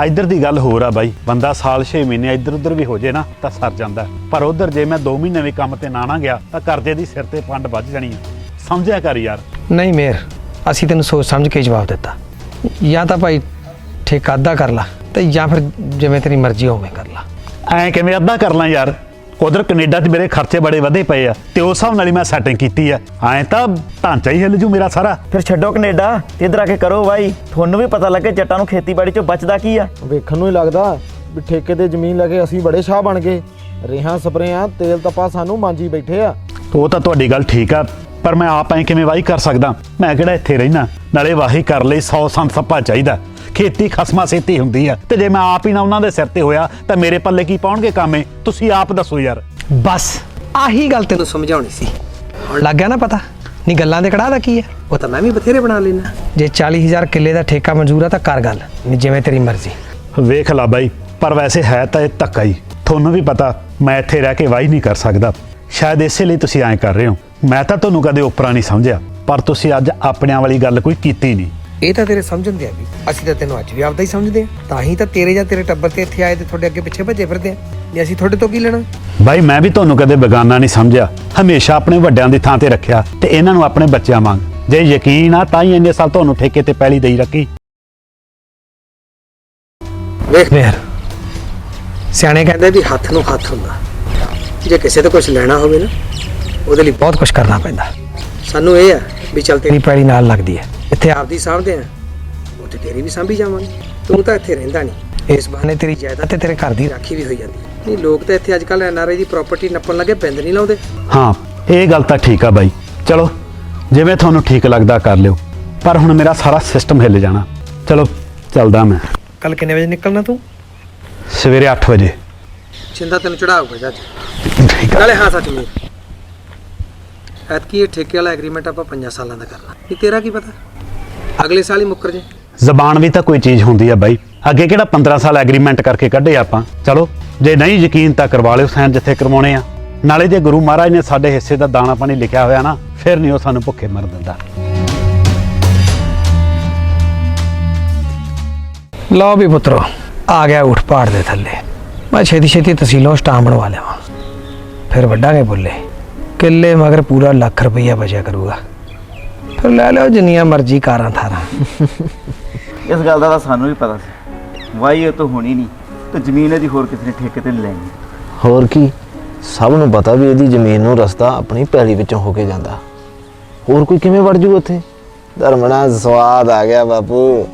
ਇੱਧਰ ਦੀ ਗੱਲ ਹੋਰ ਆ ਬਾਈ। ਬੰਦਾ ਸਾਲ 6 ਮਹੀਨੇ ਇੱਧਰ ਉੱਧਰ ਵੀ ਹੋ ਜੇ ਨਾ ਤਾਂ ਸਰ ਜਾਂਦਾ। ਪਰ ਉੱਧਰ ਜੇ ਮੈਂ 2 ਮਹੀਨੇ ਵੀ ਕੰਮ ਤੇ ਨਾ ਨਾ ਗਿਆ ਤਾਂ ਕਰਜ਼ੇ ਦੀ ਸਿਰ ਤੇ ਪੰਡ ਵੱਜ ਜਾਣੀ ਆ। ਸਮਝਿਆ ਕਰ ਯਾਰ। ਨਹੀਂ ਮੇਰ ਅਸੀਂ ਤੈਨੂੰ ਸੋਚ ਸਮਝ ਕੇ ਜਵਾਬ ਦਿੱਤਾ। ਜਾਂ ਤਾਂ ਭਾਈ ਠੇਕਾ ਅੱਧਾ ਕਰ ਲਾ ਤੇ ਜਾਂ ਫਿਰ ਜਿਵੇਂ ਤੇਰੀ ਮਰਜ਼ੀ ਹੋਵੇ ਕਰ ਲਾ। ਐਂ ਕਿਵੇਂ ਅੱਧਾ ਕਰ ਲਾਂ ਯਾਰ? ਉਧਰ ਕੈਨੇਡਾ 'ਚ ਮੇਰੇ ਖਰਚੇ ਬੜੇ ਵਧੇ ਪਏ ਆ ਤੇ ਉਸ ਹਿਸਾਬ ਨਾਲ ਹੀ ਮੈਂ ਸੈਟਿੰਗ ਕੀਤੀ ਆ। ਐਂ ਤਾਂ ਢਾਂਚਾ ਹੀ ਹਿੱਲ ਜੂ ਮੇਰਾ ਸਾਰਾ। ਫਿਰ ਛੱਡੋ ਕੈਨੇਡਾ ਤੇ ਇੱਧਰ ਆ ਕੇ ਕਰੋ ਬਾਈ ਤੁਹਾਨੂੰ ਵੀ ਪਤਾ ਲੱਗੇ ਜੱਟਾਂ ਨੂੰ ਖੇਤੀਬਾੜੀ ਚੋਂ ਬਚਦਾ ਕੀ ਆ। ਵੇਖਣ ਨੂੰ ਹੀ ਲੱਗਦਾ ਵੀ ਠੇਕੇ ਤੇ ਜ਼ਮੀਨ ਲੈ ਕੇ ਅਸੀਂ ਬੜੇ ਸ਼ਾਹ ਬਣ ਗਏ। ਰੇਹਾਂ ਸਪਰੇਆਂ ਤੇਲ ਤਪਾ ਸਾਨੂੰ ਮਾਂਜੀ ਬੈਠੇ ਆ। ਉਹ ਤਾਂ ਤੁਹਾਡੀ ਗੱਲ ਠੀਕ ਆ ਪਰ ਮੈਂ ਆਪ ਐਂ ਕਿਵੇਂ ਵਾਹੀ ਕਰ ਸਕਦਾ? ਮੈਂ ਕਿਹੜਾ ਇੱਥੇ ਰਹਿਣਾ? ਨਾਲੇ ਵਾਹੀ ਕਰ ਲਈ 100 ਸੰਤ ਸੱਪਾ ਚਾਹੀਦਾ। ਖੇਤੀ ਖਸਮਾ ਸੇਤੀ ਹੁੰਦੀ ਆ। ਤੇ ਜੇ ਮੈਂ ਆਪ ਹੀ ਨਾ ਉਹਨਾਂ ਦੇ ਸਿਰ ਤੇ ਹੋਇਆ ਤਾਂ ਮੇਰੇ ਪੱਲੇ ਕੀ ਪਾਉਣਗੇ ਕਾਮੇ ਤੁਸੀਂ ਆਪ ਦੱਸੋ ਯਾਰ। ਬਸ ਆਹੀ ਗੱਲ ਤੈਨੂੰ ਸਮਝਾਉਣੀ ਸੀ। ਹੁਣ ਲੱਗ ਗਿਆ ਨਾ ਪਤਾ? ਨਹੀਂ ਗੱਲਾਂ ਦੇ ਕੜਾ ਦਾ ਕੀ ਹੈ ਉਹ ਤਾਂ ਮੈਂ ਵੀ ਬਥੇਰੇ ਬਣਾ ਲੈਣਾ ਜੇ 40000 ਕਿੱਲੇ ਦਾ ਠੇਕਾ ਮਨਜ਼ੂਰ ਆ ਤਾਂ ਕਰ ਗੱਲ। ਨਹੀਂ ਜਿਵੇਂ ਤੇਰੀ ਮਰਜ਼ੀ। ਵੇਖ ਲਾ ਬਾਈ ਪਰ ਵੈਸੇ ਹੈ ਤਾਂ ਇਹ ਧੱਕਾ ਹੀ। ਤੁਹਾਨੂੰ ਵੀ ਪਤਾ ਮੈਂ ਇੱਥੇ ਰਹਿ ਕੇ ਵਾਹੀ ਨਹੀਂ ਕਰ ਸਕਦਾ। ਸ਼ਾਇਦ ਇਸੇ ਲਈ ਤੁਸੀਂ ਐਂ ਕਰ ਰਹੇ ਹੋ। ਮੈਂ ਤਾਂ ਤੁਹਾਨੂੰ ਕਦੇ ਉਪਰਾ ਨਹੀਂ ਸਮਝਿਆ ਪਰ ਤੁਸੀਂ ਅੱਜ ਆਪਣਿਆਂ ਵਾਲੀ ਗੱਲ ਕੋਈ ਕੀਤੀ ਨਹੀਂ। ਇਹ ਤਾਂ ਤੇਰੇ ਸਮਝਣ ਦੇ ਆ ਵੀ। ਅਸੀਂ ਤਾਂ ਤੈਨੂੰ ਅੱਜ ਵੀ ਆਪਦਾ ਹੀ ਸਮਝਦੇ ਆ। ਤਾਂ ਹੀ ਤਾਂ ਤੇਰੇ ਜਾਂ ਤੇਰੇ ਟੱਬਰ ਤੇ ਇੱਥੇ ਆਏ ਤੇ ਤੁਹਾਡੇ ਅੱਗੇ ਪਿੱਛੇ ਭੱਜੇ ਫਿਰਦੇ ਆ। ਨਹੀਂ ਅਸੀਂ ਤੁਹਾਡੇ ਤੋਂ ਕੀ ਲੈਣਾ? ਬਾਈ ਮੈਂ ਵੀ ਤੁਹਾਨੂੰ ਕਦੇ ਬੇਗਾਨਾ ਨਹੀਂ ਸਮਝਿਆ। ਹਮੇਸ਼ਾ ਆਪਣੇ ਵੱਡਿਆਂ ਦੀ ਥਾਂ ਤੇ ਰੱਖਿਆ ਤੇ ਇਹਨਾਂ ਨੂੰ ਆਪਣੇ ਬੱਚਿਆਂ ਵਾਂਗ। ਜੇ ਯਕੀਨ ਆ ਤਾਂ ਹੀ ਇੰਨੇ ਸਾਲ ਤੁਹਾਨੂੰ ਠੇਕੇ ਤੇ ਪਹਿਲੀ ਦੇਈ ਰੱਖੀ। ਵੇਖ। ਮੇਰ ਸਿਆਣੇ ਕਹਿੰਦੇ ਵੀ ਹੱਥ ਨੂੰ ਹੱਥ ਹੁੰਦਾ। ਜੇ ਕਿਸੇ ਤੋਂ ਕੁਝ ਲੈਣਾ ਹੋਵੇ ਨਾ ਉਹਦੇ ਲਈ ਬਹੁਤ ਕੁਝ ਕਰਨਾ ਪੈਂਦਾ। ਸਾਨੂੰ ਇਹ ਆ ਵੀ ਚੱਲ ਤੇਰੀ ਪੈੜੀ ਨਾਲ ਲੱਗਦੀ ਹੈ। ਇੱਥੇ ਆਪਦੀ ਸਾਂਭਦੇ ਆ। ਉੱਥੇ ਤੇਰੀ ਵੀ ਸਾਂਭੀ ਜਾਵਾਂਗੇ। ਤੂੰ ਤਾਂ ਇੱਥੇ ਰਹਿੰਦਾ ਨਹੀਂ। ਇਸ ਬਹਾਨੇ ਤੇਰੀ ਜਾਇਦਾਦ ਤੇ ਤੇਰੇ ਘਰ ਦੀ ਰਾਖੀ ਵੀ ਹੋਈ ਜਾਂਦੀ। ਨਹੀਂ ਲੋਕ ਤਾਂ ਇੱਥੇ ਅੱਜ ਕੱਲ ਐਨਆਰਆਈ ਦੀ ਪ੍ਰਾਪਰਟੀ ਨੱਪਣ ਲੱਗੇ ਬਿੰਦ ਨਹੀਂ ਲਾਉਂਦੇ। ਹਾਂ ਇਹ ਗੱਲ ਤਾਂ ਠੀਕ ਆ ਬਾਈ। ਚਲੋ ਜਿਵੇਂ ਤੁਹਾਨੂੰ ਠੀਕ ਲੱਗਦਾ ਕਰ ਲਿਓ। ਪਰ ਹੁਣ ਮੇਰਾ ਸਾਰਾ ਸਿਸਟਮ ਹਿੱਲ ਜਾਣਾ। ਚਲੋ ਚੱਲਦਾ ਮੈਂ। ਕੱਲ ਕਿੰਨੇ ਵਜੇ ਨਿਕਲਣਾ ਤੂੰ? ਸਵੇਰੇ 8 ਵਜੇ। ਚਿੰਤਾ ਤੈਨੂੰ ਚੜਾਊਗਾ ਆ। ਨਾਲੇ ਹਾਂ ਸੱਚ ਮੀਰ ਐਤਕੀ ਇਹ ਠੇਕੇ ਵਾਲਾ ਐਗਰੀਮੈਂਟ ਆਪਾਂ 5 ਸਾਲਾਂ ਦਾ ਕਰਨਾ ਇਹ ਤੇਰਾ ਕੀ ਪਤਾ? ਅਗਲੇ ਸਾਲ ਹੀ ਮੁੱਕਰ ਜੇ। ਜ਼ਬਾਨ ਵੀ ਤਾਂ ਕੋਈ ਚੀਜ਼ ਹੁੰਦੀ ਆ ਬਾਈ। ਅੱਗੇ ਕਿਹੜਾ 15 ਸਾਲ ਐਗਰੀਮੈਂਟ ਕਰਕੇ ਕੱਢੇ ਆਪਾਂ? ਚਲੋ ਜੇ ਨਹੀਂ ਯਕੀਨ ਤਾਂ ਕਰਵਾ ਲਿਓ ਸਾਈਨ ਜਿੱਥੇ ਕਰਵਾਉਣੇ ਆ। ਨਾਲੇ ਜੇ ਗੁਰੂ ਮਹਾਰਾਜ ਨੇ ਸਾਡੇ ਹਿੱਸੇ ਦਾ ਦਾਣਾ ਪਾਣੀ ਲਿਖਿਆ ਹੋਇਆ ਨਾ ਫਿਰ ਨਹੀਂ ਉਹ ਸਾਨੂੰ ਭੁੱਖੇ ਮਰ ਦਿੰਦਾ। ਲਓ ਵੀ ਪੁੱਤਰੋ ਆ ਗਿਆ ਉਠ ਪਹਾੜ ਦੇ ਥੱਲੇ। ਮੈਂ ਛੇਤੀ ਛੇਤੀ ਤਹਿਸੀਲੋਂ ਸਟਾਮ ਬਣਵਾ ਲਿਆਵਾਂ। ਫਿਰ ਵੱਡਾਂਗੇ ਬੁੱਲੇ। ਕਿੱਲੇ ਮਗਰ ਪੂਰਾ ਲੱਖ ਰੁਪਈਆ ਬਚਿਆ ਕਰੂਗਾ। ਫਿਰ ਲੈ ਲਿਓ ਜਿੰਨੀਆਂ ਮਰਜ਼ੀ ਕਾਰਾਂ ਥਾਰਾਂ। ਇਸ ਗੱਲ ਦਾ ਤਾਂ ਸਾਨੂੰ ਵੀ ਪਤਾ ਸੀ। ਵਾਈ ਇਹ ਤਾਂ ਹੋਣੀ ਨਹੀਂ ਤੇ ਜ਼ਮੀਨ ਇਹਦੀ ਹੋਰ ਕਿਸੇ ਨੇ ਠੇਕੇ ਤੇ ਨਹੀਂ ਲੈਣੀ। ਹੋਰ ਕੀ? ਸਭ ਨੂੰ ਪਤਾ ਵੀ ਇਹਦੀ ਜ਼ਮੀਨ ਨੂੰ ਰਸਤਾ ਆਪਣੀ ਪੈਲੀ ਵਿੱਚੋਂ ਹੋ ਕੇ ਜਾਂਦਾ। ਹੋਰ ਕੋਈ ਕਿਵੇਂ ਵੜ ਜੂ ਉੱਥੇ? ਧਰਮਣਾ ਸਵਾਦ ਆ ਗਿਆ ਬਾਪੂ।